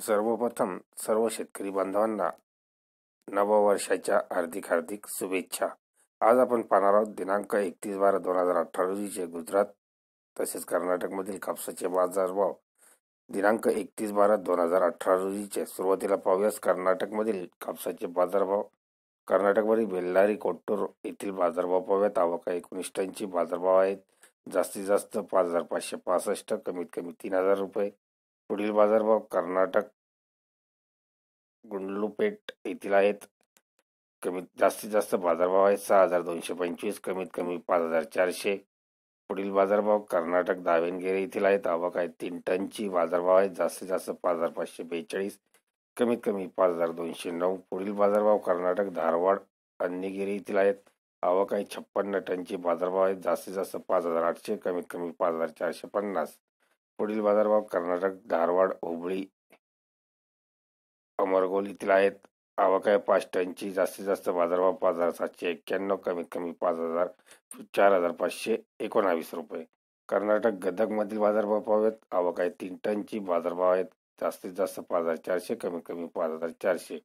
सर्वप्रथम सर्व शेतकरी बांधवांना नववर्षाच्या हार्दिक हार्दिक शुभेच्छा. आज आपण पाहणार आहोत दिनांक एकतीस बारा दोन हजार अठरा रोजीचे गुजरात तसेच कर्नाटकमधील कापसाचे बाजारभाव. दिनांक एकतीस बारा दोन हजार अठरा रोजीचे सुरुवातीला पाहूयास. कर्नाटकमधील कापसाचे बाजारभाव. कर्नाटकमधील बेल्लारी कोट्टूर येथील बाजारभाव पाहूयात. आवका एकोणीस टनची बाजारभाव आहेत. जास्तीत जास्त पाच हजार पाचशे पासष्ट कमीत कमी तीन हजार रुपये. पुढील बाजारभाव कर्नाटक गुंडलुपेट येथील आहेत. कमीत जास्तीत जास्त बाजारभाव आहेत सहा हजार दोनशे पंचवीस कमीत कमी पाच हजार चारशे. पुढील बाजारभाव कर्नाटक दावेनगिरी येथील आहेत. आवक आहे तीन टनची. बाजारभाव आहेत जास्तीत जास्त पाच हजार पाचशे बेचाळीस कमीत कमी पाच हजार दोनशे नऊ. पुढील बाजारभाव कर्नाटक धारवाड अन्नगिरी येथील आहेत. आवक आहे छप्पन्न टनची. बाजारभाव आहेत जास्तीत जास्त पाच हजार आठशे कमीत कमी पाच हजार चारशे पन्नास. पुढील बाजारभाव कर्नाटक धारवाड हुबळी अमरगोल येथील आहेत. आवक आहे पाच टनची. जास्तीत जास्त बाजारभाव पाच हजार सातशे एक्क्याण्णव कमीत कमी पाच हजार चार हजार पाचशे एकोणावीस रुपये. कर्नाटक गदकमधील बाजारभाव पाहूयात. आवक आहे तीन टनची. बाजारभाव आहेत जास्तीत जास्त पाच हजार चारशे कमीत कमी पाच हजार चारशे.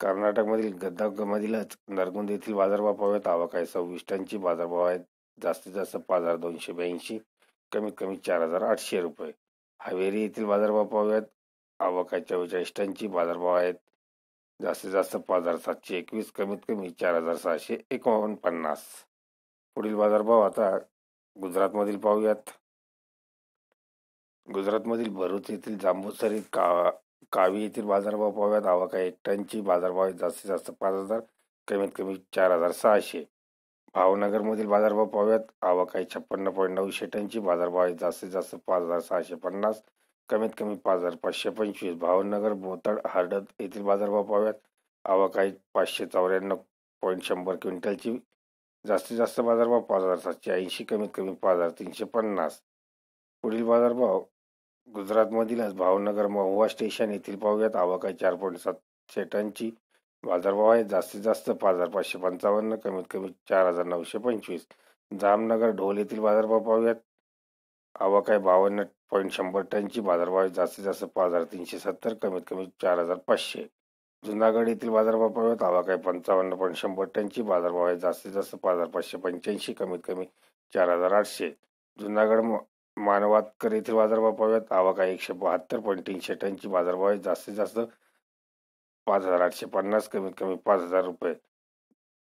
कर्नाटकमधील गदकमधीलच नरगुंद येथील बाजारभाव पाहूयात. आवक आहे सव्वीस टनची. बाजारभाव आहेत जास्तीत जास्त पाच हजार दोनशे ब्याऐंशी. कमीत कमी चार हजार आठशे रुपये. हावेरी येथील बाजारभाव पाहूयात आवक आहे चव्वेचाळीस टनची बाजारभाव आहेत. जास्तीत जास्त पाच हजार सातशे एकवीस कमीत कमी चार हजार सहाशे एकावन्न पन्नास पुढील बाजारभाव आता गुजरातमधील पाहूयात. गुजरातमधील भरूच येथील जांबूसरी का कावी येथील बाजारभाव पाहूयात. आवका एकट्यांची एक टनची बाजारभाव आहेत. जास्तीत जास्त पाच हजार कमीत कमी चार हजार सहाशे. भावनगरमधील बाजारभाव पाहूयात. आवक छप्पन्न पॉईंट नऊशे टनची बाजारभाव आहे जास्तीत जास्त पाच हजार सहाशे पन्नास. कमीत कमी पाच हजार पाचशे पंचवीस. भावनगर बोतड हार्डद येथील बाजारभाव पाहूयात. आवक आहे पाचशे चौऱ्याण्णव पॉईंट शंभर क्विंटलची. जास्तीत जास्त बाजारभाव पाच हजार सातशे ऐंशी. कमीत कमी पाच हजार तीनशे पन्नास. पुढील बाजारभाव गुजरातमधीलच. भावनगर महुवा स्टेशन येथील पाहूयात. आवाकाई चार पॉईंट सातशे टनची बाजारभाव आहे जास्तीत जास्त पाच हजार पाचशे पंचावन्न कमीत कमी चार हजार नऊशे पंचवीस. जामनगर ढोल येथील बाजारभाव पाहूयात. आवक आहे बावन्न पॉईंट शंभर टनची. बाजारभाव आहे जास्तीत जास्त पाच हजार तीनशे सत्तर कमीत कमी चार हजार पाचशे. जुनागड येथील बाजारभाव पाहूयात. आवक आहे पंचावन्न पॉईंट शंभर टनची. बाजारभाव आहे जास्तीत जास्त पाच हजार पाचशे पंच्याऐंशी कमीत कमी चार हजार आठशे. जुनागड मानवातकर येथील बाजारभाव पाहूयात. आवक आहे एकशे बहात्तर पॉईंट तीनशे टनची. बाजारभाव आहे जास्तीत जास्त पाच हजार आठशे पन्नास कमीत कमी पाच हजार रुपये.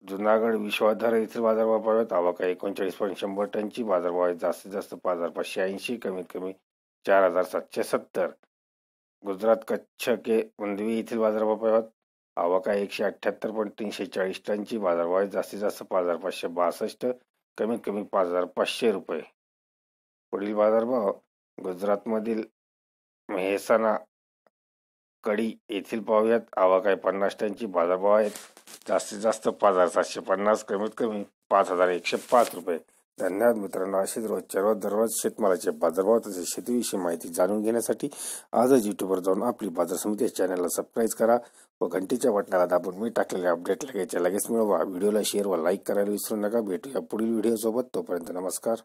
जुनागड विश्वाधार येथील बाजारभाव पाहूयात आवक आहे एकोणचाळीस पॉईंट शंभर टनची. बाजारभाव आहे जास्तीत जास्त पाच हजार पाचशे ऐंशी कमीत कमी चार हजार सातशे सत्तर. गुजरात कच्छ के मंदवी येथील बाजारभाव पाहूयात आवक आहे एकशे अठ्ठ्याहत्तर पॉईंट तीनशे चाळीस टनची. बाजारभाव आहे जास्तीत जास्त पाच हजार पाचशे बासष्ट कमीत कमी पाच हजार पाचशे रुपये. पुढील बाजारभाव गुजरातमधील मेहसाणा कडी येथील पाहूयात. आवक आहे पन्नास टनची बाजारभाव आहेत. जास्तीत जास्त पाच हजार सातशे पन्नास कमीत कमी पाच हजार एकशे पाच रुपये. धन्यवाद मित्रांनो. अशीच रोजच्या रोज दररोज शेतमालाचे बाजारभाव तसेच शेतीविषयी माहिती जाणून घेण्यासाठी आजच युट्यूबवर जाऊन आपली बाजार समिती चॅनलला सबस्क्राईब करा व घंटीच्या बटणाला दाबून मी टाकलेले अपडेट लगेच लगेच मिळवा. व्हिडिओला शेअर व लाईक करायला विसरू नका. भेटूया पुढील व्हिडिओसोबत तोपर्यंत नमस्कार.